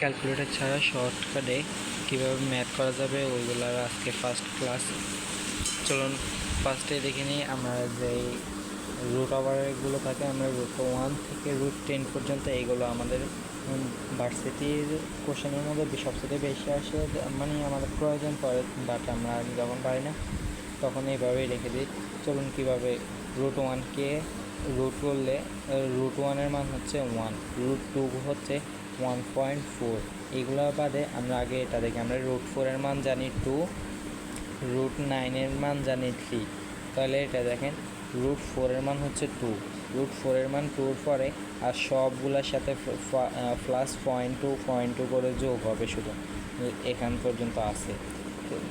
Calculator ছাড়া শর্টকাটে কীভাবে ম্যাথ করা যাবে ওইগুলোর আজকে ফার্স্ট ক্লাস চলুন ফার্স্টে দেখে নিই আমরা যে রুট ওভারগুলো থাকে, আমরা রুট ওয়ান থেকে রুট টেন পর্যন্ত, এইগুলো আমাদের ভার্সিটির কোশ্চেনের মধ্যে সবচেয়ে বেশি আসে মানে আমাদের প্রয়োজন পড়ে বাট আমরা যখন পারি না, তখন এইভাবেই রেখে দিই। চলুন কীভাবে রুট ওয়ানকে রুট করলে রুট ওয়ানের মান হচ্ছে ওয়ান রুট টু হচ্ছে ওয়ান পয়েন্ট ফোর এগুলো বাদে আমরা আগে এটা দেখি, আমরা রুট ফোরের মান জানি টু রুট নাইনের মান জানি থ্রি তাহলে এটা দেখেন রুট ফোরের মান হচ্ছে টু রুট ফোরের মান টুর পরে আর সবগুলোর সাথে plus point two point two করে যোগ হবে শুধু। এখান পর্যন্ত আছে।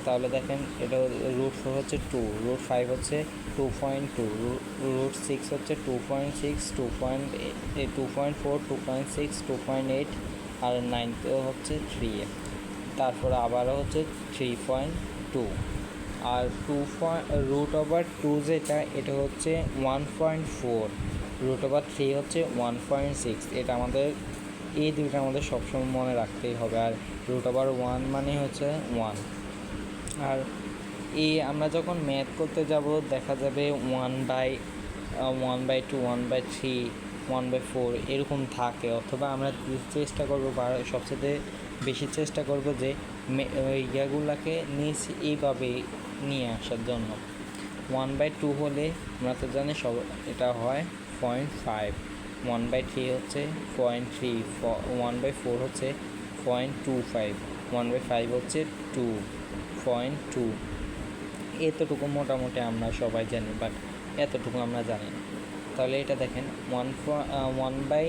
তাহলে দেখেন এটা রুট ফোর হচ্ছে টু রুট ফাইভ হচ্ছে two point two root six হচ্ছে two point six two point two point four two point six two point eight আর নাইনতে হচ্ছে থ্রি তারপরে আবারও হচ্ছে থ্রি পয়েন্ট টু আর two point root over two যেটা, এটা হচ্ছে one point four root over three হচ্ছে ওয়ান পয়েন্ট সিক্স এটা আমাদের, এই দুইটা আমাদের সবসময় মনে রাখতেই হবে। আর রুট ওভার ওয়ান মানে হচ্ছে ওয়ান আর এই আমরা যখন ম্যাথ করতে যাব, দেখা যাবে one by one by two one by three one by four এরকম থাকে। অথবা আমরা চেষ্টা করব সবচেয়ে বেশি চেষ্টা করব যে ইয়াগুলাকে নিচ এইভাবে নিয়ে আসার জন্য। ওয়ান বাই টু হলে আমরা তো জানি সব, এটা হয় point five one by three হচ্ছে point three one by four হচ্ছে point two five one by five হচ্ছে টু পয়েন্ট টু। এতটুকু মোটামুটি আমরা সবাই জানি বাট এতটুকু আমরা জানি তাহলে এটা দেখেন ওয়ান ওয়ান বাই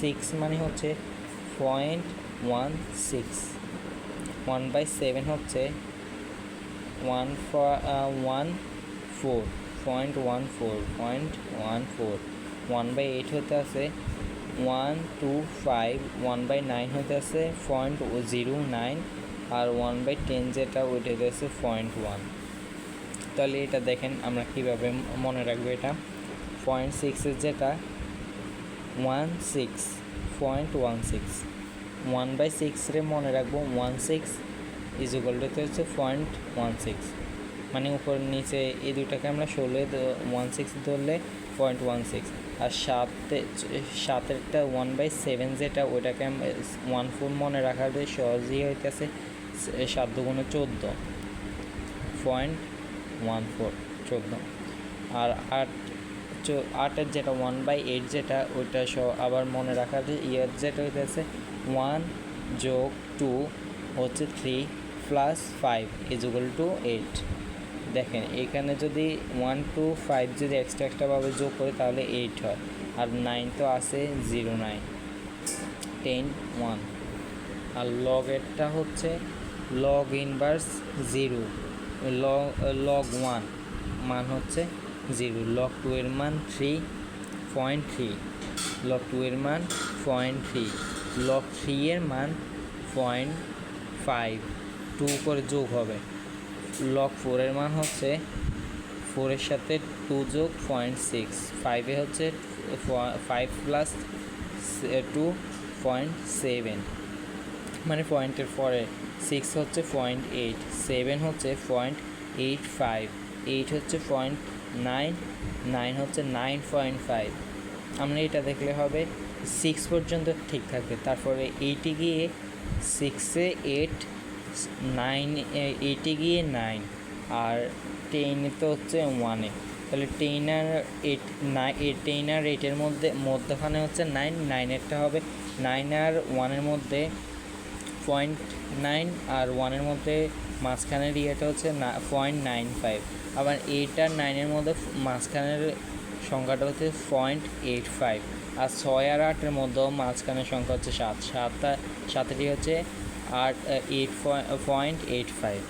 সিক্স মানে হচ্ছে point one six one by seven হচ্ছে one one four point one four point one four one by eight হতে আছে one two five one by nine হতে আছে পয়েন্ট জিরো নাইন আর one by ten যেটা ওইটা হচ্ছে পয়েন্ট ওয়ান তাহলে এটা দেখেন আমরা কীভাবে মনে রাখব এটা। পয়েন্ট সিক্সের যেটা one six point one six one by সিক্সরে মনে রাখব ওয়ান সিক্স ইজুগালটাতে হচ্ছে পয়েন্ট ওয়ান সিক্স মানে উপর নিচে এই দুটাকে আমরা ষোলো ওয়ান সিক্স ধরলে পয়েন্ট ওয়ান সিক্স আর সাতে, সাতেরটা ওয়ান বাই সেভেন যেটা, ওইটাকে ওয়ান ফোর মনে রাখার সহজই হইতেছে। সাত দুগুণে চোদ্দ পয়েন্ট ওয়ান ফোর চোদ্দ আর আট আটের যেটা ওয়ান বাই এইট যেটা, ওইটা সহ আবার মনে রাখার ইয়ার যেটা হইতেছে ওয়ান যোগ টু হচ্ছে three plus five equal to eight দেখেন, এখানে যদি ওয়ান টু ফাইভ যদি এক্সট্রা এক্সট্রাভাবে যোগ করি তাহলে এইট হয়। আর নাইন তো আছে জিরো নাইন টেন ওয়ান আর লগেরটা হচ্ছে log inverse zero log log one মান হচ্ছে জিরো লগ টু এর মান three point three log two এর মান পয়েন্ট থ্রি লগ থ্রি এর মান পয়েন্ট ফাইভ টু করে যোগ হবে লগ ফোরের মান হচ্ছে ফোরের সাথে টু যোগ পয়েন্ট সিক্স ফাইভে হচ্ছে five plus two point seven মানে পয়েন্টের পরে সিক্স হচ্ছে পয়েন্ট এইট সেভেন হচ্ছে পয়েন্ট এইট ফাইভ এইট হচ্ছে পয়েন্ট নাইন নাইন হচ্ছে নাইন পয়েন্ট ফাইভ আমরা এটা দেখলে হবে সিক্স পর্যন্ত ঠিক থাকবে। তারপরে এইটে গিয়ে সিক্সে এইট নাইন এইটে গিয়ে নাইন আর টেনে তো হচ্ছে ওয়ানে তাহলে টেন আর এইট নাইন টেন আর এইটের মধ্যে, মধ্যখানে হচ্ছে নাইন নাইনেরটা হবে। নাইন আর ওয়ানের মধ্যে পয়েন্ট নাইন আর ওয়ানের মধ্যে মাঝখানের ইয়েটা হচ্ছে না পয়েন্ট নাইন ফাইভ আবার এইট আর নাইনের মধ্যে মাঝখানের সংখ্যাটা হচ্ছে পয়েন্ট এইট ফাইভ আর ছয় আর আটের মধ্যেও মাঝখানের সংখ্যা হচ্ছে সাত। সাতটা, সাতটি হচ্ছে আট এইট পয়েন্ট এইট ফাইভ